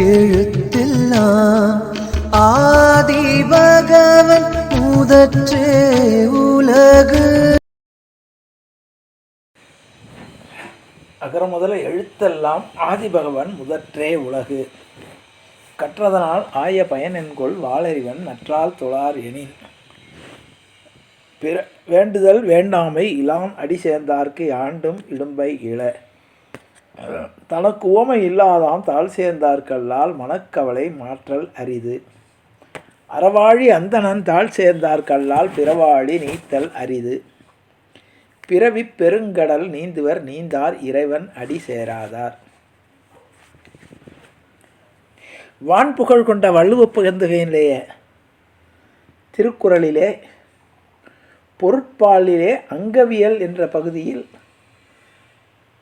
எழுத்தெல்லாம் ஆதி பகவன் முதற்றே உலகு. அகர முதல எழுத்தெல்லாம் ஆதி பகவன் முதற்றே உலகு. கற்றதனால் ஆய பயன் என்கொள் வாளறிவன் நற்றால் தொழார் எனின். பிற வேண்டுதல் வேண்டாமை இலாம் அடி சேர்ந்தார்க்கு ஆண்டும் இடும்பை இள தனக்கு ஓமை இல்லாதாம் தாழ் சேர்ந்தார்கல்லால் மனக்கவலை மாற்றல் அரிது. அறவாழி அந்தணன் தாழ் சேர்ந்தார்கல்லால் பிறவாழி நீத்தல் அரிது. பிறவிப் பெருங்கடல் நீந்துவர் நீந்தார் இறைவன் அடி சேராதார். வான் புகழ் கொண்ட வள்ளுவ புகழ்ந்துகையிலேயே திருக்குறளிலே பொருட்பாலிலே அங்கவியல் என்ற பகுதியில்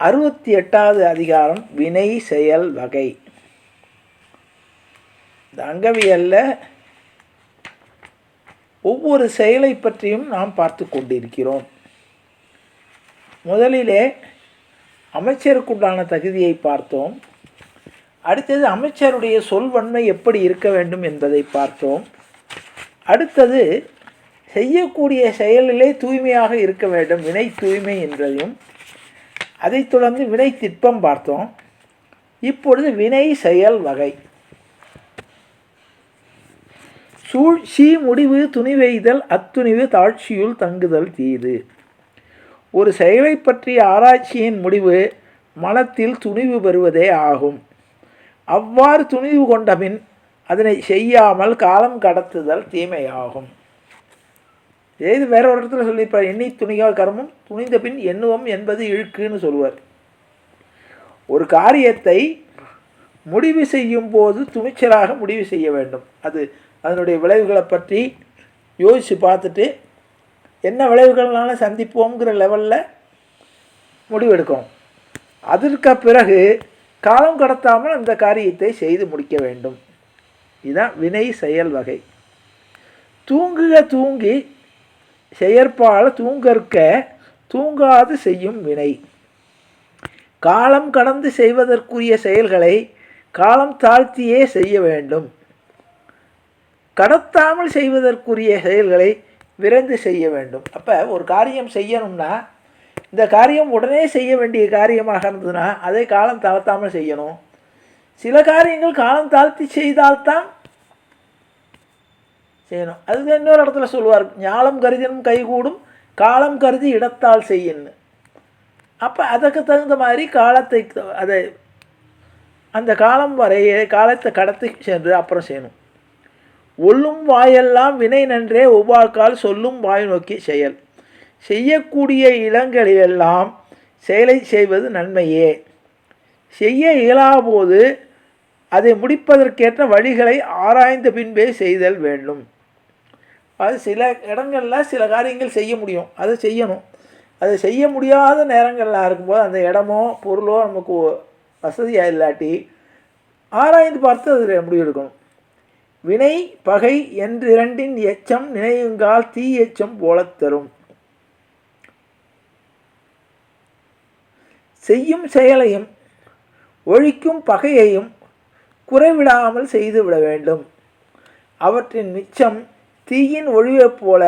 அறுபத்தி எட்டாவது அதிகாரம் வினை செயல் வகை. இந்த அங்கவியலில் ஒவ்வொரு செயலை பற்றியும் நாம் பார்த்து கொண்டிருக்கிறோம். முதலிலே அமைச்சருக்குண்டான தகுதியை பார்த்தோம். அடுத்தது அமைச்சருடைய சொல்வன்மை எப்படி இருக்க வேண்டும் என்பதை பார்த்தோம். அடுத்தது செய்யக்கூடிய செயலிலே தூய்மையாக இருக்க வேண்டும் வினை தூய்மை என்றதையும் அதைத் தொடர்ந்து வினை திட்பம் பார்த்தோம். இப்பொழுது வினை செயல் வகை. சூழ்ச்சி முடிவு துணிவெய்தல் அத்துணிவு தாழ்ச்சியுள் தங்குதல் தீது. ஒரு செயலை பற்றிய ஆராய்ச்சியின் முடிவு மனத்தில் துணிவு பெறுவதே ஆகும். அவ்வாறு துணிவு கொண்டபின் அதனை செய்யாமல் காலம் கடத்துதல் தீமையாகும். இது வேற ஒரு இடத்துல சொல்லியிருப்பார்? எண்ணி துணிகா கர்மம் துணிந்த பின் எண்ணுவம் என்பது இழுக்குன்னு சொல்லுவார். ஒரு காரியத்தை முடிவு செய்யும் போது துணிச்சலாக முடிவு செய்ய வேண்டும். அது அதனுடைய விளைவுகளை பற்றி யோசித்து பார்த்துட்டு என்ன விளைவுகள்னால சந்திப்போங்கிற லெவலில் முடிவெடுக்கணும் அதற்கு பிறகு காலம் கடத்தாமல் அந்த காரியத்தை செய்து முடிக்க வேண்டும். இதுதான் வினை செயல் வகை. தூங்குக தூங்கி செயற்பால் தூங்கற்க தூங்காது செய்யும் வினை. காலம் கடந்து செய்வதற்குரிய செயல்களை காலம் தாழ்த்தியே செய்ய வேண்டும். கடத்தாமல் செய்வதற்குரிய செயல்களை விரைந்து செய்ய வேண்டும். அப்போ ஒரு காரியம் செய்யணும்னா இந்த காரியம் உடனே செய்ய வேண்டிய காரியமாக இருந்ததுன்னா அதை காலம் தாழ்த்தாமல் செய்யணும். சில காரியங்கள் காலம் தாழ்த்தி செய்தால்தான் செய்யணும். அது இன்னொரு இடத்துல சொல்லுவார் ஞாலம் கருதினும் கைகூடும் காலம் கருதி இடத்தால் செய்யணும் அப்போ அதுக்கு தகுந்த மாதிரி காலத்தை அதை அந்த காலம் வரைய காலத்தை கடத்தி சென்று அப்புறம் செய்யணும். ஒல்லும் வாயெல்லாம் வினை நன்றே ஒவ்வாக்கால் சொல்லும் வாய் நோக்கி செயல். செய்யக்கூடிய இடங்களிலெல்லாம் செயலை செய்வது நன்மையே. செய்ய இயலாபோது அதை முடிப்பதற்கேற்ற வழிகளை ஆராய்ந்த பின்பே செய்தல் வேண்டும். அது சில இடங்களில் சில காரியங்கள் செய்ய முடியும். அதை செய்யணும். அதை செய்ய முடியாத நேரங்களில் இருக்கும்போது அந்த இடமோ பொருளோ நமக்கு வசதியாக இல்லாட்டி ஆராய்ந்து பார்த்து அதில் முடிவெடுக்கணும். வினை பகை என்றிரண்டின் எச்சம் நினையுங்கால் தீ எச்சம் போல தரும். செய்யும் செயலையும் ஒழிக்கும் பகையையும் குறைவிடாமல் செய்துவிட வேண்டும். அவற்றின் மிச்சம் தீயின் ஒழிவைப் போல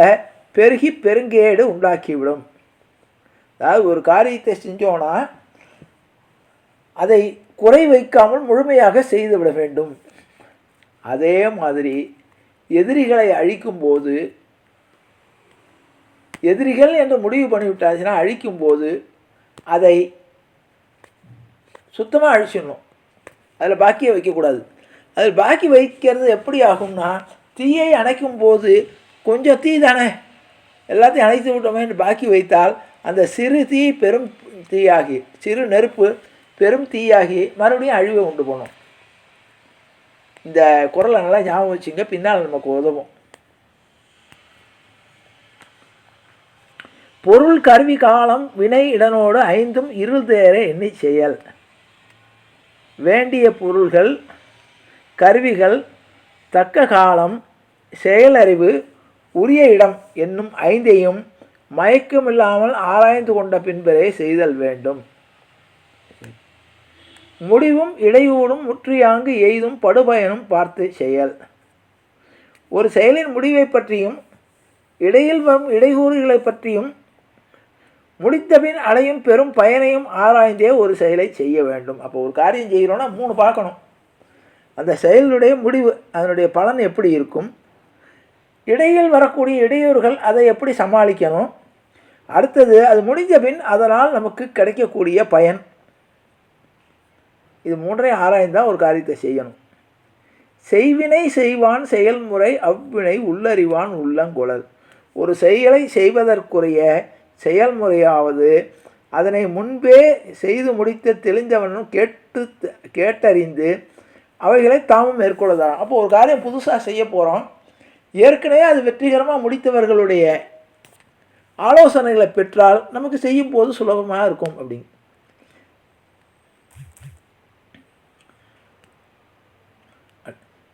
பெருகி பெருங்கேடு உண்டாக்கிவிடும். அதாவது ஒரு காரியத்தை செஞ்சோன்னா அதை குறை வைக்காமல் முழுமையாக செய்துவிட வேண்டும். அதே மாதிரி எதிரிகளை அழிக்கும்போது எதிரிகள் என்று முடிவு பண்ணிவிட்டாச்சுன்னா அழிக்கும்போது அதை சுத்தமாக அழிச்சிடணும். அதில் பாக்கியை வைக்கக்கூடாது. அதில் பாக்கி வைக்கிறது எப்படி ஆகும்னா தீயை அணைக்கும் போது கொஞ்சம் தீ தானே? எல்லாத்தையும் அணைத்து விட்டோமே என்று பாக்கி வைத்தால் அந்த சிறு தீ பெரும் தீயாகி சிறு நெருப்பு பெரும் தீயாகி மறுபடியும் அழிவை உண்டு போகணும் இந்த குரலை நல்லா ஞாபகம் வச்சுங்க பின்னால் நமக்கு உதவும். பொருள் கருவி காலம் வினை இடனோடு ஐந்தும் இருள் தேர எண்ணி செயல். வேண்டிய பொருள்கள் கருவிகள் தக்க காலம் செயலறிவு உரிய இடம் என்னும் ஐந்தையும் மயக்கமில்லாமல் ஆராய்ந்து கொண்ட பின்பரே செய்தல் வேண்டும். முடிவும் இடையூடும் முற்றியாங்கு எய்தும் படுபயனும் பார்த்து செயல். ஒரு செயலின் முடிவை பற்றியும் இடையில் வரும் இடையூறுகளை பற்றியும் முடித்தபின் அடையும் பெரும் பயனையும் ஆராய்ந்தே ஒரு செயலை செய்ய வேண்டும். அப்போ ஒரு காரியம் செய்கிறோன்னா மூணு பார்க்கணும். அந்த செயலுடைய முடிவு அதனுடைய பலன் எப்படி இருக்கும்? இடையில் வரக்கூடிய இடையூறுகள் அதை எப்படி சமாளிக்கணும்? அடுத்தது அது முடிஞ்ச பின் அதனால் நமக்கு கிடைக்கக்கூடிய பயன். இது மூன்றையும் ஆராய்ந்தால் ஒரு காரியத்தை செய்யணும். செய்வினை செய்வான் செயல்முறை அவ்வினை உள்ளறிவான் உள்ளங்குழல். ஒரு செயலை செய்வதற்குரிய செயல்முறையாவது அதனை முன்பே செய்து முடித்து தெளிந்தவனும் கேட்டு கேட்டறிந்து அவைகளை தாமும் மேற்கொள்ளதான் அப்போ ஒரு காரியம் புதுசாக செய்ய போகிறோம் ஏற்கனவே அது வெற்றிகரமாக முடித்தவர்களுடைய ஆலோசனைகளை பெற்றால் நமக்கு செய்யும் போது சுலபமாக இருக்கும் அப்படிங்க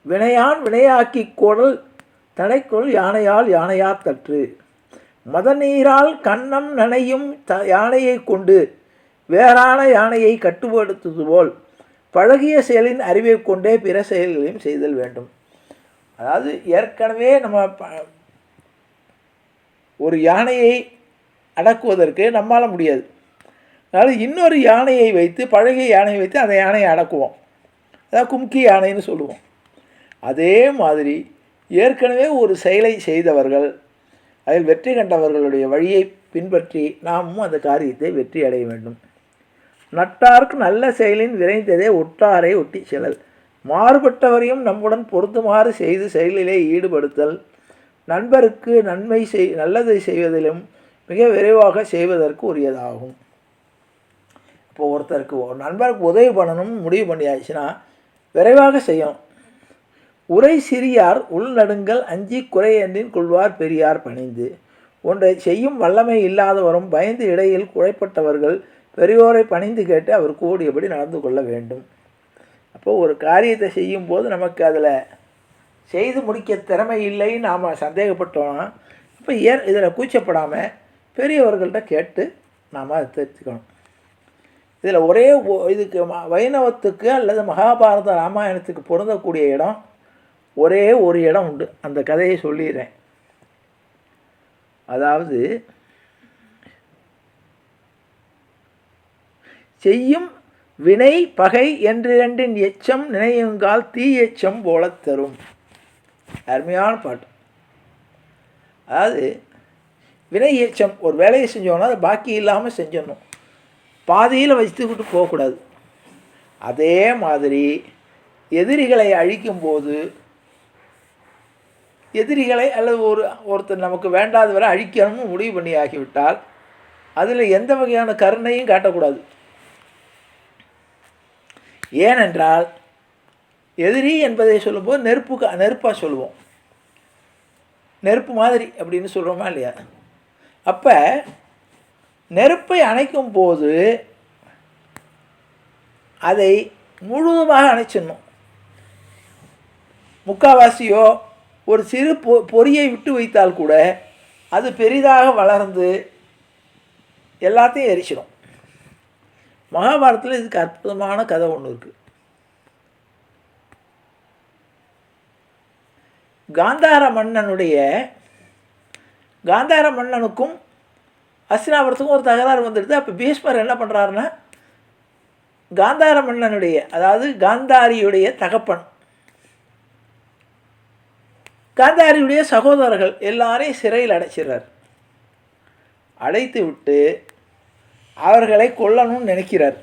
வினையான் வினையாக்கி கோடல் தனைக்குள் யானையால் யானையா தற்று. மத நீரால் கண்ணம் நனையும் த யானையை கொண்டு வேறான யானையை கட்டுப்படுத்துவது போல். பழகிய செயலின் அறிவை கொண்டே பிற செயல்களையும் செய்தல் வேண்டும். அதாவது ஏற்கனவே நம்ம ப- ஒரு யானையை அடக்குவதற்கு நம்மால் முடியாது. அதாவது இன்னொரு யானையை வைத்து பழகிய யானையை வைத்து அந்த யானையை அடக்குவோம். அதாவது கும்கி யானைன்னு சொல்லுவோம். அதே மாதிரி ஏற்கனவே ஒரு செயலை செய்தவர்கள் அதில் வெற்றி கண்டவர்களுடைய வழியை பின்பற்றி நாமும் அந்த காரியத்தை வெற்றி அடைய வேண்டும். நட்டார்க்கு நல்ல செயலின் விரைந்ததே ஒட்டாரை ஒட்டி செல்லல். மாறுபட்டவரையும் நம்முடன் பொருந்துமாறு செய்து செயலிலே ஈடுபடுத்தல். நண்பருக்கு நன்மை செய் நல்லதை செய்வதிலும் மிக விரைவாக செய்வதற்கு உரியதாகும். இப்போ ஒருத்தருக்கு ஒரு நண்பருக்கு உதவி பண்ணணும்னு முடிவு பண்ணியாச்சுன்னா விரைவாக செய்யும் உரை சிறியார் உள்நடுங்கள் அஞ்சி குறையன்றின் கொள்வார் பெரியார் பணிந்து. ஒன்றை செய்யும் வல்லமை இல்லாதவரும் பயந்து இடையில் குறைப்பட்டவர்கள் பெரியோரை பணிந்து கேட்டு அவர் கூடியபடி நடந்து கொள்ள வேண்டும். அப்போது ஒரு காரியத்தை செய்யும்போது நமக்கு அதில் செய்து முடிக்க திறமை இல்லைன்னு நாம் சந்தேகப்பட்டோம்னா இப்போ ஏன் இதில் கூச்சப்படாமல் பெரியவர்கள்ட்ட கேட்டு நாம் அதை தெரிஞ்சுக்கணும். இதில் ஒரே இதுக்கு ம- வைணவத்துக்கு அல்லது மகாபாரத ராமாயணத்துக்கு பொருந்தக்கூடிய இடம் ஒரே ஒரு இடம் உண்டு. அந்த கதையை சொல்லிடுறேன். அதாவது செய்யும் வினை பகை என்றிரண்டின் எச்சம் நினையுங்கால் தீ எச்சம் போல தரும். அருமையான பாட்டு. அதாவது வினை எச்சம் ஒரு வேலையை செஞ்சோம்னா அதை பாக்கி இல்லாமல் செஞ்சிடணும். பாதியில் வச்சுக்கிட்டு போகக்கூடாது. அதே மாதிரி எதிரிகளை அழிக்கும்போது எதிரிகளை அல்லது ஒரு ஒருத்தர் நமக்கு வேண்டாதவரை அழிக்கணும்னு முடிவு பண்ணி ஆகிவிட்டால் அதில் எந்த வகையான கருணையும் காட்டக்கூடாது. ஏனென்றால் எதிரி என்பதை சொல்லும்போது நெருப்புக்கு நெருப்பாக சொல்லுவோம். நெருப்பு மாதிரி அப்படின்னு சொல்கிறோமா இல்லையா? அப்போ நெருப்பை அணைக்கும் போது அதை முழுவதுமாக அணைச்சிடணும். முக்காவாசியோ ஒரு சிறு பொ பொறியை விட்டு வைத்தால் கூட அது பெரிதாக வளர்ந்து எல்லாத்தையும் எரிச்சிடும். மகாபாரதத்தில் இதுக்கு அற்புதமான கதை ஒன்று இருக்குது காந்தார மன்னனுடைய காந்தார மன்னனுக்கும் அஸ்தினாபுரத்துக்கும் ஒரு தகராறு வந்துடுது. அப்போ பீஷ்மர் என்ன பண்ணுறாருன்னா காந்தார மன்னனுடைய அதாவது காந்தாரியுடைய தகப்பன் காந்தாரியுடைய சகோதரர்கள் எல்லாரையும் சிறையில் அடைச்சிடுறார். அடைத்து விட்டு அவர்களை கொல்லணும்னு நினைக்கிறார்.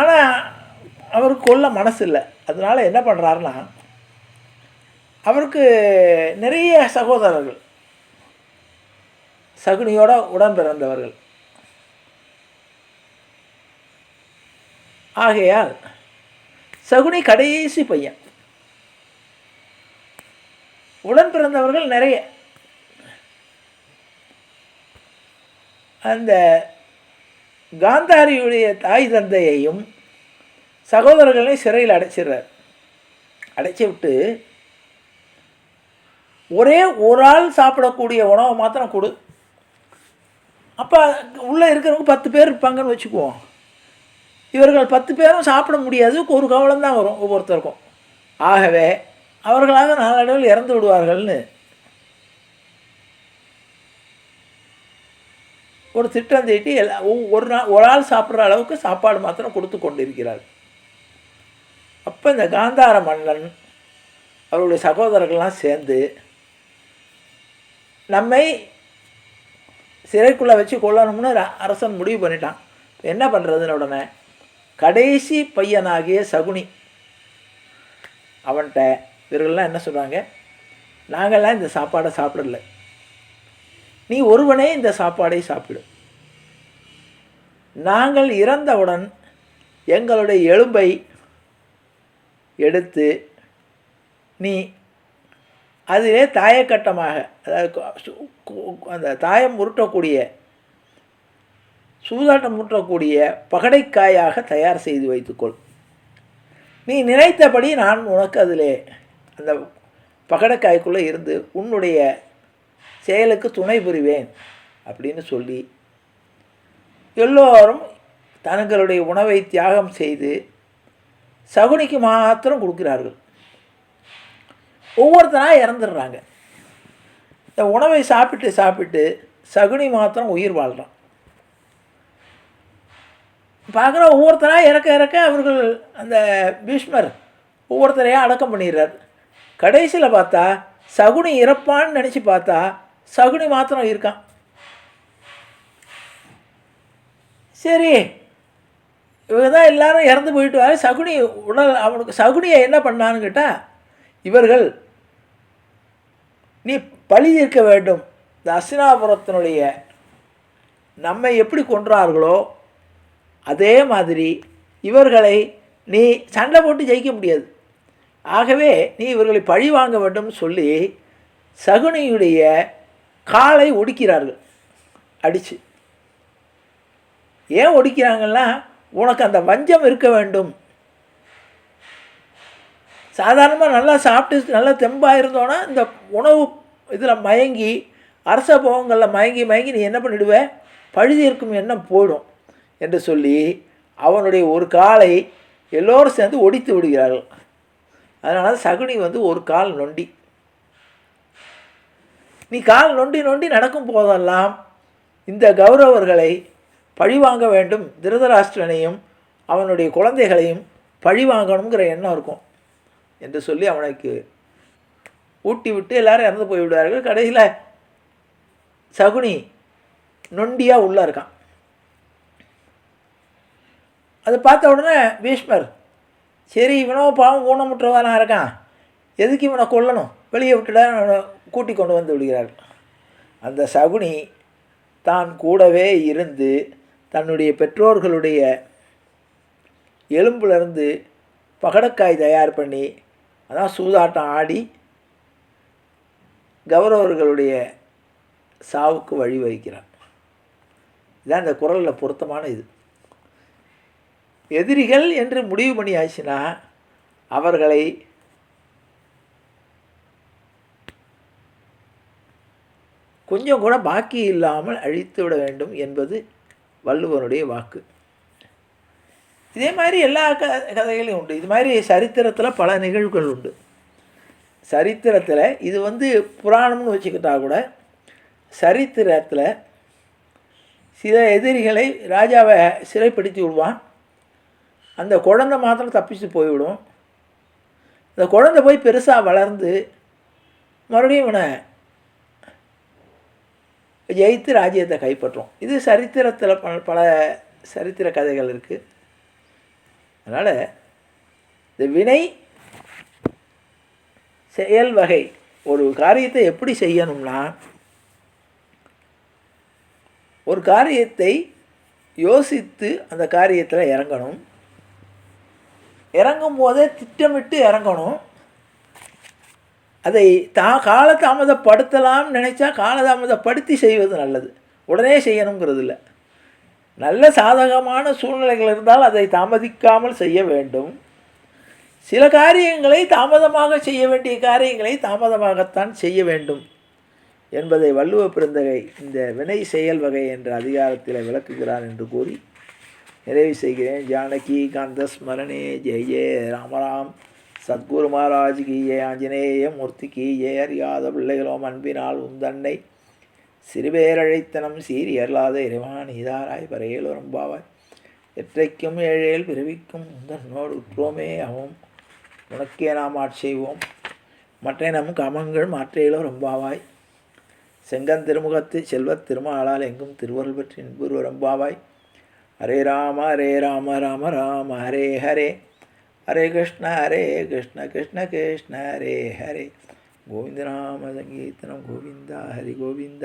ஆனால் அவருக்கு கொல்ல மனசு இல்லை அதனால என்ன பண்ணுறாருன்னா அவருக்கு நிறைய சகோதரர்கள் சகுனியோட உடன் பிறந்தவர்கள் ஆகையால் சகுனி கடைசி பையன். உடன் பிறந்தவர்கள் நிறைய. அந்த காந்தாரியுடைய தாய் தந்தையையும் சகோதரர்களையும் சிறையில் அடைச்சிடுறார். அடைச்சி விட்டு ஒரே ஒரு ஆள் சாப்பிடக்கூடிய உணவை மாத்திரம் கொடு. அப்போ உள்ளே இருக்கிறவங்க பத்து பேர் இருப்பாங்கன்னு வச்சுக்குவோம். இவர்கள் பத்து பேரும் சாப்பிட முடியாது ஒரு கவலம் தான் வரும் ஒவ்வொருத்தருக்கும். ஆகவே அவர்களாக நாளடைவில் இறந்து விடுவார்கள்னு ஒரு திட்டம் தீட்டி எல்லா ஒரு நாள் ஒரு ஆள் சாப்பிட்ற அளவுக்கு சாப்பாடு மாத்திரம் கொடுத்து கொண்டிருக்கிறார். அப்போ இந்த காந்தார மன்னன் அவருடைய சகோதரர்கள்லாம் சேர்ந்து நம்மை சிறைக்குள்ளே வச்சு கொள்ளணும்னு அரசன் முடிவு பண்ணிட்டான். என்ன பண்ணுறதுன்னு உடனே கடைசி பையனாகிய சகுனி அவன்கிட்ட இவர்கள்லாம் என்ன சொல்கிறாங்க நாங்கள்லாம் இந்த சாப்பாடை சாப்பிடல. நீ ஒருவனே இந்த சாப்பாடை சாப்பிடும் நாங்கள் இறந்தவுடன் எங்களுடைய எலும்பை எடுத்து நீ அதிலே தாயக்கட்டமாக அதாவது அந்த தாயம் உருட்டக்கூடிய சூதாட்டம் உருட்டக்கூடிய பகடைக்காயாக தயார் செய்து வைத்துக்கொள். நீ நினைத்தபடி நான் உனக்கு அதிலே அந்த பகடைக்காய்க்குள்ளே இருந்து உன்னுடைய செயலுக்கு துணை புரிவேன் அப்படின்னு சொல்லி எல்லோரும் தங்களுடைய உணவை தியாகம் செய்து சகுனிக்கு மாத்திரம் கொடுக்கிறார்கள். ஒவ்வொருத்தராக இறந்துடுறாங்க. இந்த உணவை சாப்பிட்டு சாப்பிட்டு சகுனி மாத்திரம் உயிர் வாழ்கிறான் பார்க்குற ஒவ்வொருத்தராக இறக்க இறக்க அவர்கள் அந்த பீஷ்மர் ஒவ்வொருத்தரையாக அடக்கம் பண்ணிடுறார். கடைசியில் பார்த்தா சகுனி இறப்பான்னு நினச்சி பார்த்தா சகுனி மாத்திரம் இருக்கான். சரி இவங்க தான் எல்லாரும் இறந்து போயிட்டு வர சகுனி உடல் அவனுக்கு சகுனியை என்ன பண்ணான்னு கேட்டால் இவர்கள் நீ பழி தீர்க்க வேண்டும். இந்த அசினாபுரத்தினுடைய நம்மை எப்படி கொன்றார்களோ அதே மாதிரி இவர்களை நீ சண்டை போட்டு ஜெயிக்க முடியாது. ஆகவே நீ இவர்களை பழி வாங்க வேண்டும் சொல்லி சகுனியுடைய காலை ஒடுக்கிறார்கள். அடித்து ஏன் ஒடிக்கிறாங்கன்னா உனக்கு அந்த வஞ்சம் இருக்க வேண்டும். சாதாரணமாக நல்லா சாப்பிட்டு நல்லா தெம்பாக இருந்தோன்னா இந்த உணவு இதில் மயங்கி அரச போகங்களில் மயங்கி மயங்கி நீ என்ன பண்ணிடுவ? பழுதி இருக்கும் எண்ணம் போயிடும் என்று சொல்லி அவனுடைய ஒரு காலை எல்லோரும் சேர்ந்து ஒடித்து விடுகிறார்கள். அதனால் சகுனி வந்து ஒரு கால் நொண்டி. நீ கால் நொண்டி நொண்டி நடக்கும் போதெல்லாம் இந்த கௌரவர்களை பழிவாங்க வேண்டும். திருதராஷ்டிரனையும் அவனுடைய குழந்தைகளையும் பழிவாங்கணுங்கிற எண்ணம் இருக்கும். என்று சொல்லி அவனுக்கு ஊட்டி விட்டு எல்லாரும் இறந்து போய்விடுவார்கள் கடைசியில் சகுனி நொண்டியாக உள்ளே இருக்கான். அதை பார்த்த உடனே பீஷ்மர் சரி இவனோ பாவம் ஊனமுற்றவனாக இருக்கான். எதுக்கு இவனை கொல்லணும்? வெளியே விட்டுட அவனை கூட்டி கொண்டு வந்து விடுகிறாள். அந்த சகுனி தான் கூடவே இருந்து தன்னுடைய பெற்றோர்களுடைய எலும்பிலிருந்து பகடக்காய் தயார் பண்ணி அதான் சூதாட்டம் ஆடி கௌரவர்களுடைய சாவுக்கு வழிவகுக்கிறான். இதான் இந்த குரலில் பொருத்தமான இது. எதிரிகள் என்று முடிவு பண்ணியாச்சுன்னா அவர்களை கொஞ்சம் கூட பாக்கி இல்லாமல் அழித்து விட வேண்டும் என்பது வள்ளுவனுடைய வாக்கு. இதே மாதிரி எல்லா க கதைகளையும் உண்டு. இது மாதிரி சரித்திரத்தில் பல நிகழ்வுகள் உண்டு. சரித்திரத்தில் இது வந்து புராணம்னு வச்சுக்கிட்டா கூட சரித்திரத்தில் சில எதிரிகளை ராஜாவை சிறைப்படுத்தி விடுவான். அந்த குழந்தை மாத்திரம் தப்பிச்சு போய்விடும். இந்த குழந்தை போய் பெருசாக வளர்ந்து மறுபடியும் இவனை ஜெயித்து ராஜ்யத்தை கைப்பற்றும். இது சரித்திரத்தில் பல பல சரித்திர கதைகள் இருக்குது அதனால் இந்த வினை செயல் வகை ஒரு காரியத்தை எப்படி செய்யணும்னா ஒரு காரியத்தை யோசித்து அந்த காரியத்தில் இறங்கணும். இறங்கும் போதே திட்டமிட்டு இறங்கணும். அதை தா காலதாமதப்படுத்தலாம் நினச்சா காலதாமதப்படுத்தி செய்வது நல்லது. உடனே செய்யணுங்கிறது இல்லை நல்ல சாதகமான சூழ்நிலைகள் இருந்தால் அதை தாமதிக்காமல் செய்ய வேண்டும். சில காரியங்களை தாமதமாக செய்ய வேண்டிய காரியங்களை தாமதமாகத்தான் செய்ய வேண்டும் என்பதை வள்ளுவ பிறந்தகை இந்த வினை செயல் வகை என்ற அதிகாரத்தில் விளக்குகிறார் என்று கூறி நிறைவு செய்கிறேன். ஜானகி காந்த ஸ்மரணே ஜெய ஜெய ராமராம் சத்குரு மகாராஜ் கீ ஜெய. ஆஞ்சநேய மூர்த்தி கீ ஜெய. அறியாத பிள்ளைகளோம் அன்பினால் உந்தன்னை சிறுபேரழைத்தனம் சீரி அல்லாத இறைவான் இதாராய் பரையில் ரொம்பாவாய் எற்றைக்கும் ஏழேல் பிறவிக்கும் உந்தன்னோடு உற்றோமே ஆகும் உனக்கே நாம் ஆட்செய்வோம் மற்ற நம் காமங்கள் மாற்றையிலோ ரொம்பாவாய் செங்கன் திருமுகத்து செல்வத் திருமாலால் எங்கும் திருவருள் பற்றி இன்புரு ரொம்பாவாய் హరే రామ హరే రామ రామ రామ హరే హరే. హరే కృష్ణ హరే కృష్ణ కృష్ణ కృష్ణ హరే హరే. గోవిందనామ సంకీర్తనం గోవింద హరి గోవింద.